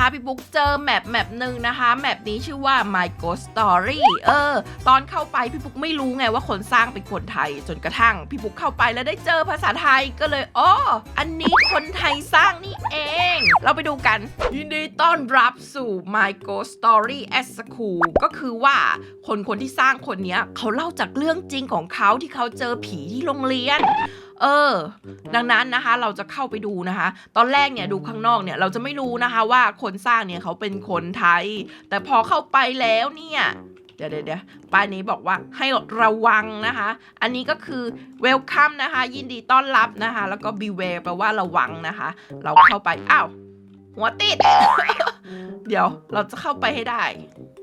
นะคะพี่บุ๊กเจอแมปแมปหนึ่งนะคะแมปนี้ชื่อว่า My Ghost Story เออ ตอนเข้าไปพี่บุ๊กไม่รู้ไงว่าคนสร้างเป็นคนไทย จนกระทั่งพี่บุ๊กเข้าไปแล้วได้เจอภาษาไทยก็เลยอ๋ออันนี้คนไทยสร้างนี่เอง เราไปดูกัน ยินดีต้อนรับสู่ My Ghost Story at School ก็คือว่าคนคนที่สร้างคนนี้เขาเล่าจากเรื่องจริงของเขาที่เขาเจอผีที่โรงเรียน เออ ดังนั้นนะคะเราจะเข้าไปดูนะคะ ตอนแรกเนี่ยดูข้างนอกเนี่ยเราจะไม่รู้นะคะว่าคนสร้างเนี่ยเขาเป็นคนไทย แต่พอเข้าไปแล้วเนี่ยเดี๋ยวเดี๋ยวเดี๋ยวป้ายนี้บอกว่าให้ระวังนะคะ อันนี้ก็คือ welcome นะคะ ยินดีต้อนรับนะคะ แล้วก็ beware แปลว่าระวังนะคะ เราเข้าไป อ้าว หัวติด เดี๋ยวเราจะเข้าไปให้ได้นี่ไง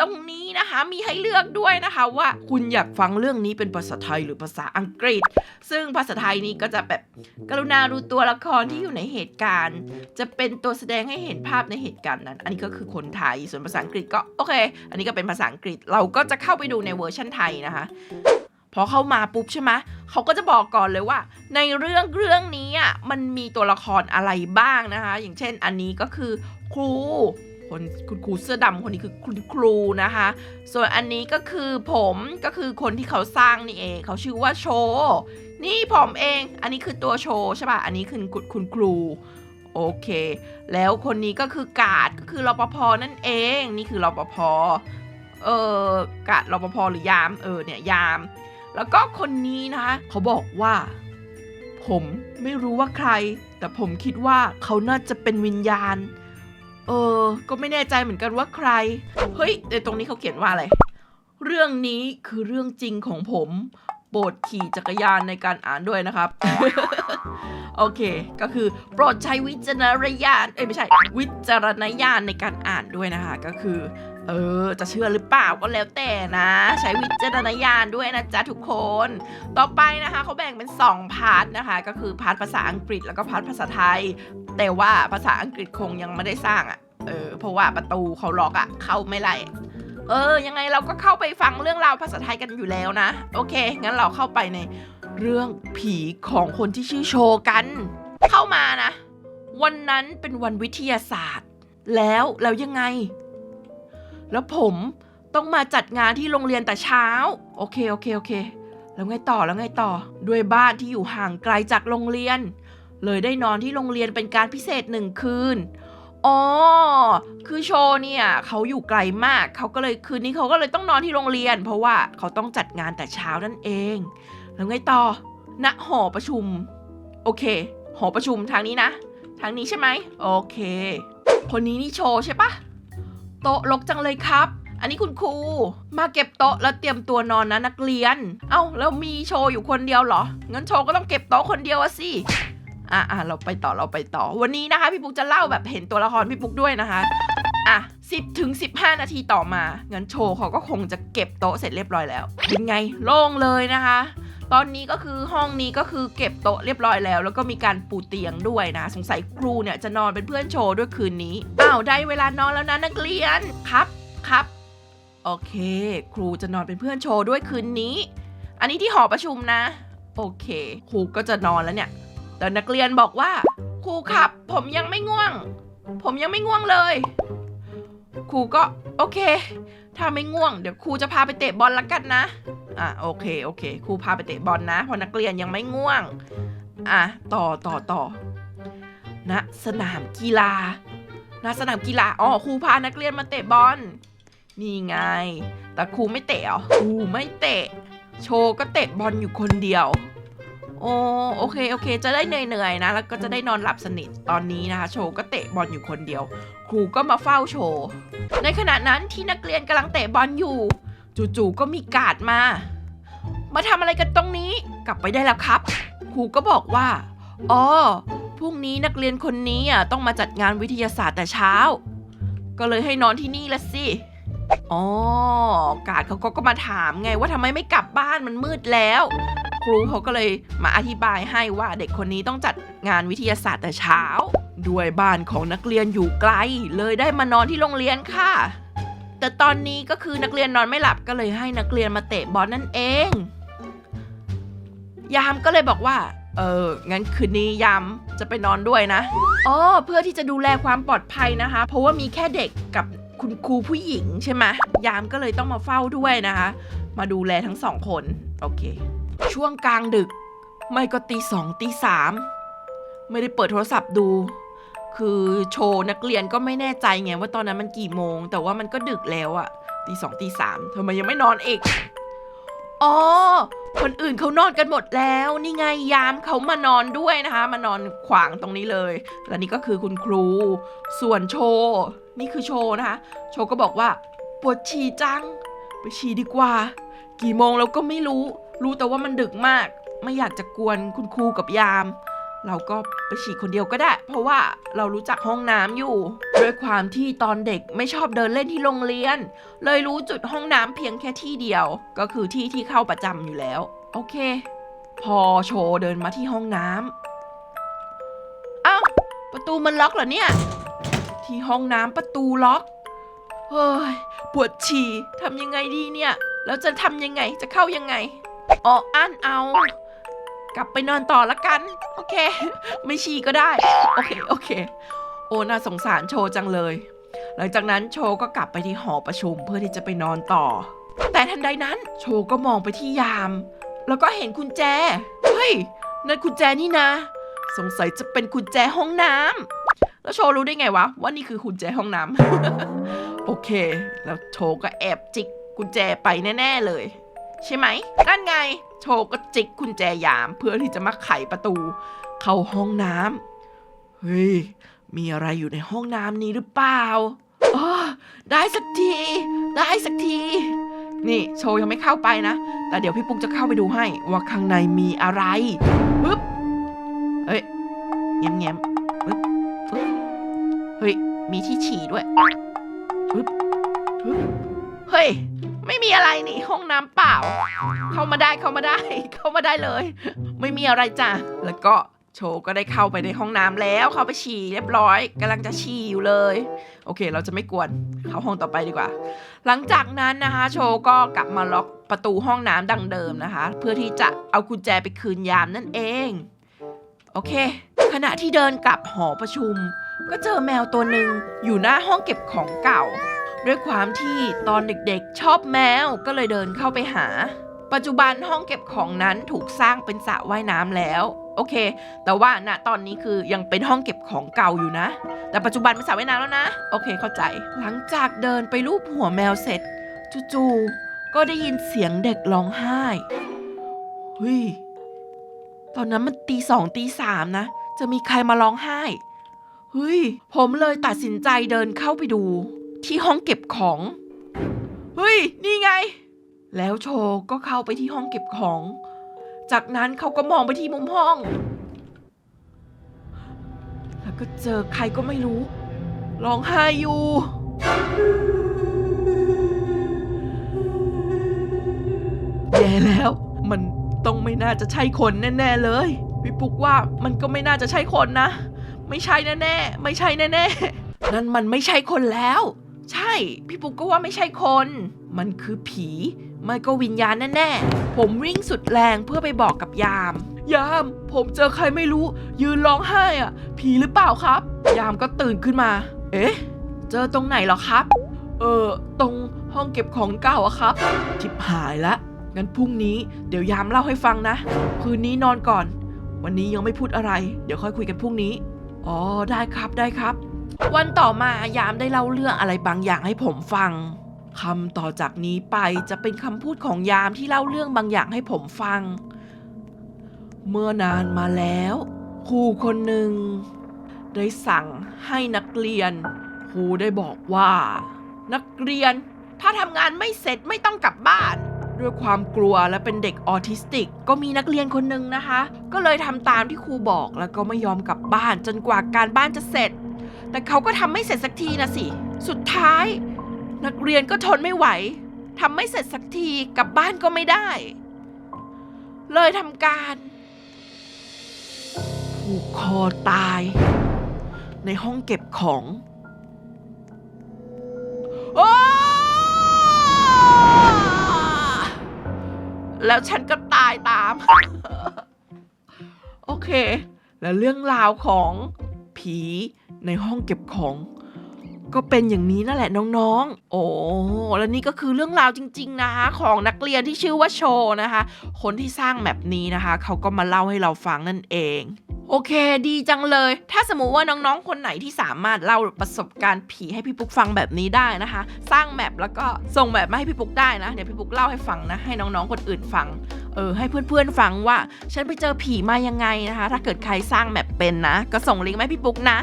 ตรงนี้นะคะมีให้เลือกด้วยนะคะว่าคุณอยากฟังเรื่องนี้เป็นภาษาไทยหรือภาษาอังกฤษ ซึ่งภาษาไทยนี้ก็จะแบบกรุณาดูตัวละครที่อยู่ในเหตุการณ์ จะเป็นตัวแสดงให้เห็นภาพในเหตุการณ์นั้น อันนี้ก็คือคนไทยส่วนภาษาอังกฤษก็โอเค อันนี้ก็เป็นภาษาอังกฤษเราก็จะเข้าไปดูในเวอร์ชันไทยนะคะพอเข้ามาปุ๊บใช่ไหมเขาก็จะบอกก่อนเลยว่า ในเรื่องเรื่องนี้อะมันมีตัวละครอะไรบ้างนะคะ อย่างเช่นอันนี้ก็คือครู คนคุณครูเสื้อดำคนนี้คือคุณครูนะคะ ส่วนอันนี้ก็คือผมก็คือคนที่เขาสร้างนี่เองเขาชื่อว่าโช นี่ผมเอง อันนี้คือตัวโชใช่ป่ะ อันนี้คือคุณคุณครู โอเค แล้วคนนี้ก็คือกาดก็คือรปภนั่นเอง นี่คือรปภ เออกาดรปภหรือยาม เออเนี่ยยาม แล้วก็คนนี้นะคะเขาบอกว่า ผมไม่รู้ว่าใคร แต่ผมคิดว่าเขาน่าจะเป็นวิญญาณ เออ ก็ไม่แน่ใจเหมือนกันว่าใคร เฮ้ยแต่ตรงนี้เขาเขียนว่าอะไร เรื่องนี้คือเรื่องจริงของผมโปรดขี่จักรยานในการอ่านด้วยนะครับ โอเค ก็คือโปรดใช้วิจารณญาณ เอ้ยไม่ใช่ วิจารณญาณในการอ่านด้วยนะคะ ก็คือ เออ จะเชื่อหรือเปล่าก็แล้วแต่นะ ใช้วิจารณญาณด้วยนะจ๊ะทุกคน ต่อไปนะคะเขาแบ่งเป็น 2 พาร์ทนะคะ ก็คือพาร์ทภาษาอังกฤษแล้วก็พาร์ทภาษาไทย แต่ว่าภาษาอังกฤษคงยังไม่ได้สร้างอะ่ะเออเพราะว่าประตูเขาล็อกอะ่ะ เข้าไม่ไล่เออ ยังไงเราก็เข้าไปฟังเรื่องราวภาษาไทยกันอยู่แล้วนะ โอเค งั้นเราเข้าไปในเรื่องผีของคนที่ชื่อโชกัน เข้ามานะ วันนั้นเป็นวันวิทยาศาสตร์ แล้วแล้วยังไง แล้วผมต้องมาจัดงานที่โรงเรียนแต่เช้า โอเคโอเคโอเค แล้วไงต่อแล้วไงต่อ ด้วยบ้านที่อยู่ห่างไกลจากโรงเรียน เลยได้นอนที่โรงเรียนเป็นการพิเศษหนึ่งคืนอ๋อคือโชเนี่ยเขาอยู่ไกลมากเขาก็เลยคืนนี้เขาก็เลยต้องนอนที่โรงเรียน เพราะว่าเขาต้องจัดงานแต่เช้านั่นเอง แล้วไงต่อณหอประชุม โอเค หอประชุมทางนี้นะ ทางนี้ใช่ไหมโอเค คนนี้นี่โชใช่ปะ โต๊ะรกจังเลยครับ อันนี้คุณครูมาเก็บโต๊ะแล้วเตรียมตัวนอนนะนักเรียน เอ้าแล้วมีโชว์อยู่คนเดียวเหรองั้นโชว์ก็ต้องเก็บโต๊ะคนเดียวอะสิอะอะเราไปต่อเราไปต่อวันนี้นะคะ พี่ปุ๊กจะเล่าแบบเห็นตัวละครพี่ปุ๊กด้วยนะคะอะ10ถึง15 นาทีต่อมางั้นโชว์เขาก็คงจะเก็บโต๊ะเสร็จเรียบร้อยแล้ว เป็นไงโล่งเลยนะคะ ตอนนี้ก็คือห้องนี้ก็คือเก็บโต๊ะเรียบร้อยแล้ว แล้วก็มีการปูเตียงด้วยนะ สงสัยครูเนี่ยจะนอนเป็นเพื่อนโชว์ด้วยคืนนี้อ้าวได้เวลานอนแล้วนะนักเรียนครับครับโอเค ครูจะนอนเป็นเพื่อนโชว์ด้วยคืนนี้ อันนี้ที่หอประชุมนะ โอเค ครูก็จะนอนแล้วเนี่ย แต่นักเรียนบอกว่า ครูครับ ผมยังไม่ง่วง ผมยังไม่ง่วงเลย ครูก็โอเค ถ้าไม่ง่วงเดี๋ยวครูจะพาไปเตะบอลละกันนะ อะโอเคโอเคครูพาไปเตะบอลนะเพราะนักเรียนยังไม่ง่วง อะต่อต่อต่อณสนามกีฬาณสนามกีฬาอ๋อครูพานักเรียนมาเตะบอลนี่ไง แต่ครูไม่เตะเหรอครูไม่เตะ โชก็เตะบอลอยู่คนเดียว โอ้โอเคโอเค จะได้เหนื่อยๆนะ แล้วก็จะได้นอนหลับสนิทตอนนี้นะคะ โชก็เตะบอลอยู่คนเดียว ครูก็มาเฝ้าโชว์ ในขณะนั้นที่นักเรียนกำลังเตะบอลอยู่ จู่ๆก็มีกาดมา มาทำอะไรกันตรงนี้ กลับไปได้แล้วครับ ครูก็บอกว่าอ๋อพรุ่งนี้นักเรียนคนนี้อะต้องมาจัดงานวิทยาศาสตร์แต่เช้า ก็เลยให้นอนที่นี่ละสิอ๋อกาดเขาก็ก็มาถามไงว่าทำไมไม่กลับบ้านมันมืดแล้ว ครูเขาก็เลยมาอธิบายให้ว่าเด็กคนนี้ต้องจัดงานวิทยาศาสตร์แต่เช้า ด้วยบ้านของนักเรียนอยู่ไกล เลยได้มานอนที่โรงเรียนค่ะ แต่ตอนนี้ก็คือนักเรียนนอนไม่หลับก็เลยให้นักเรียนมาเตะบอลนั่นเอง ยามก็เลยบอกว่า เอองั้นคืนนี้ยามจะไปนอนด้วยนะอ๋อเพื่อที่จะดูแลความปลอดภัยนะคะ เพราะว่ามีแค่เด็กกับคุณครูผู้หญิงใช่ไหมยามก็เลยต้องมาเฝ้าด้วยนะคะ มาดูแลทั้งสองคน โอเค ช่วงกลางดึก ไม่ก็ตีสองตีสามไม่ได้เปิดโทรศัพท์ดู คือโชว์นักเรียนก็ไม่แน่ใจไงว่าตอนนั้นมันกี่โมง แต่ว่ามันก็ดึกแล้วอะตีสองตีสามทำไมยังไม่นอนอีกอ๋อคนอื่นเขานอนกันหมดแล้ว นี่ไงยามเขามานอนด้วยนะคะ มานอนขวางตรงนี้เลย และนี่ก็คือคุณครู ส่วนโชว์นี่คือโชว์นะคะ โชว์ก็บอกว่า ปวดฉี่จัง ไปฉี่ดีกว่า กี่โมงแล้วก็ไม่รู้ รู้แต่ว่ามันดึกมาก ไม่อยากจะกวนคุณครูกับยาม เราก็ไปฉี่คนเดียวก็ได้ เพราะว่าเรารู้จักห้องน้ำอยู่ด้วยความที่ตอนเด็กไม่ชอบเดินเล่นที่โรงเรียน เลยรู้จุดห้องน้ำเพียงแค่ที่เดียว ก็คือที่ที่เข้าประจำอยู่แล้ว โอเค พอโชว์เดินมาที่ห้องน้ำอ้าวประตูมันล็อกเหรอเนี่ย ที่ห้องน้ำประตูล็อกเฮ้ยปวดฉี่ทำยังไงดีเนี่ยแล้วจะทำยังไงจะเข้ายังไงอ๋ออันเอา กลับไปนอนต่อละกัน โอเค ไม่ฉี่ก็ได้ โอเค โอเค โอ้น่าสงสารโชจังเลย หลังจากนั้นโชก็กลับไปที่หอประชุมเพื่อที่จะไปนอนต่อ แต่ทันใดนั้นโชก็มองไปที่ยาม แล้วก็เห็นกุญแจ เฮ้ย นั่นกุญแจนี่นะ สงสัยจะเป็นกุญแจห้องน้ำแล้วโชรู้ได้ไงวะว่านี่คือกุญแจห้องน้ำโอเค แล้วโชก็แอบจิกกุญแจไปแน่ ๆเลย ใช่ไหมนั่นไง โชก็จิกกุญแจยามเพื่อที่จะมาไขประตู เข้าห้องน้ำเฮ้ย มีอะไรอยู่ในห้องน้ำนี้หรือเปล่าอ๋อได้สักที ได้สักที นี่โชว์ยังไม่เข้าไปนะ แต่เดี๋ยวพี่ปุ๊กจะเข้าไปดูให้ ว่าข้างในมีอะไรปึ๊บเฮ้ยแง้มแง้มปึ๊บปึ๊บเฮ้ย มีที่ฉี่ด้วยปึ๊บปึ๊บเฮ้ย ไม่มีอะไรนี่ห้องน้ำเปล่า เข้ามาได้เข้ามาได้ เข้ามาได้เลย ไม่มีอะไรจ้ะแล้วก็โชว์ก็ได้เข้าไปในห้องน้ำแล้วเข้าไปฉี่เรียบร้อยกำลังจะฉี่อยู่เลย โอเค เราจะไม่กวนเข้าห้องต่อไปดีกว่า หลังจากนั้นนะคะ โชว์ก็กลับมาล็อกประตูห้องน้ำดังเดิมนะคะ เพื่อที่จะเอากุญแจไปคืนยามนั่นเอง โอเค ขณะที่เดินกลับหอประชุม ก็เจอแมวตัวหนึ่งอยู่หน้าห้องเก็บของเก่า ด้วยความที่ตอนเด็กๆ ชอบแมวก็เลยเดินเข้าไปหา ปัจจุบันห้องเก็บของนั้นถูกสร้างเป็นสระว่ายน้ำแล้ว โอเค แต่ว่าณตอนนี้คือยังเป็นห้องเก็บของเก่าอยู่นะ แต่ปัจจุบันเป็นสระว่ายน้ำแล้วนะ โอเคเข้าใจ หลังจากเดินไปรูปหัวแมวเสร็จจู่ๆก็ได้ยินเสียงเด็กร้องไห้เฮ้ยตอนนั้นมันตีสองตีสามนะ จะมีใครมาร้องไห้เฮ้ย ผมเลยตัดสินใจเดินเข้าไปดู ที่ห้องเก็บของ เฮ้ย นี่ไง แล้วโชก็เข้าไปที่ห้องเก็บของ จากนั้นเขาก็มองไปที่มุมห้อง แล้วก็เจอใครก็ไม่รู้ ร้องไห้อยู่ แย่แล้วมันต้องไม่น่าจะใช่คนแน่ ๆ เลยพี่ปุ๊กว่ามันก็ไม่น่าจะใช่คนนะ ไม่ใช่แน่ๆ ไม่ใช่แน่ๆ นั่นมันไม่ใช่คนแล้ว ใช่ พี่ปุ๊กก็ว่าไม่ใช่คน มันคือผีไม่ก็วิญญาณแน่ๆ ผมวิ่งสุดแรงเพื่อไปบอกกับยาม ยาม ผมเจอใครไม่รู้ ยืนร้องไห้อะผีหรือเปล่าครับ ยามก็ตื่นขึ้นมา เอ๊ะ เจอตรงไหนเหรอครับ เออตรงห้องเก็บของเก่าอะครับทิบหายละ งั้นพรุ่งนี้เดี๋ยวยามเล่าให้ฟังนะ คืนนี้นอนก่อน วันนี้ยังไม่พูดอะไร เดี๋ยวค่อยคุยกันพรุ่งนี้ อ๋อได้ครับได้ครับ วันต่อมายามได้เล่าเรื่องอะไรบางอย่างให้ผมฟังคำต่อจากนี้ไปจะเป็นคำพูดของยามที่เล่าเรื่องบางอย่างให้ผมฟัง เมื่อนานมาแล้วครูคนหนึ่งได้สั่งให้นักเรียน ครูได้บอกว่า นักเรียนถ้าทำงานไม่เสร็จไม่ต้องกลับบ้าน ด้วยความกลัวและเป็นเด็กออทิสติก ก็มีนักเรียนคนหนึ่งนะคะ ก็เลยทำตามที่ครูบอกแล้วก็ไม่ยอมกลับบ้านจนกว่าการบ้านจะเสร็จ แต่เขาก็ทำไม่เสร็จสักทีนะสิ สุดท้าย นักเรียนก็ทนไม่ไหวทำไม่เสร็จสักทีกลับบ้านก็ไม่ได้ เลยทำการผูกคอตาย ในห้องเก็บของ โอ้แล้วฉันก็ตายตาม โอเค แล้วเรื่องราวของผี ในห้องเก็บของ ก็เป็นอย่างนี้นั่นแหละน้องๆ โอ้แล้วนี่ก็คือเรื่องราวจริง ๆ นะคะ ของนักเรียนที่ชื่อว่าโชนะคะ คนที่สร้างแบบนี้นะคะ เขาก็มาเล่าให้เราฟังนั่นเองโอเค ดีจังเลย ถ้าสมมุติว่าน้องๆ คนไหนที่สามารถเล่าประสบการณ์ผีให้พี่ปุ๊กฟังแบบนี้ได้นะคะ สร้างแมปแล้วก็ส่งแบบมาให้พี่ปุ๊กได้นะ เดี๋ยวพี่ปุ๊กเล่าให้ฟังนะ ให้น้องๆ คนอื่นฟัง เออ ให้เพื่อนๆ ฟังว่า ฉันไปเจอผีมายังไงนะคะ ถ้าเกิดใครสร้างแมปเป็นนะ ก็ส่งลิงก์มาให้พี่ปุ๊กนะ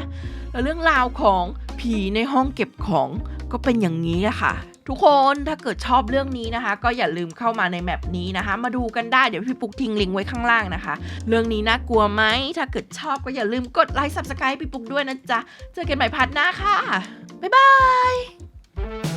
แล้วเรื่องราวของผีในห้องเก็บของก็เป็นอย่างนี้อะค่ะทุกคนถ้าเกิดชอบเรื่องนี้นะคะ ก็อย่าลืมเข้ามาในแมปนี้นะคะ มาดูกันได้เดี๋ยวพี่ปุ๊กทิ้งลิงก์ไว้ข้างล่างนะคะ เรื่องนี้น่ากลัวไหมถ้าเกิดชอบก็อย่าลืมกดไลค์ซับสไครป์พี่ปุ๊กด้วยนะจ๊ะ เจอกันใหม่พัดหน้าค่ะ บ๊ายบาย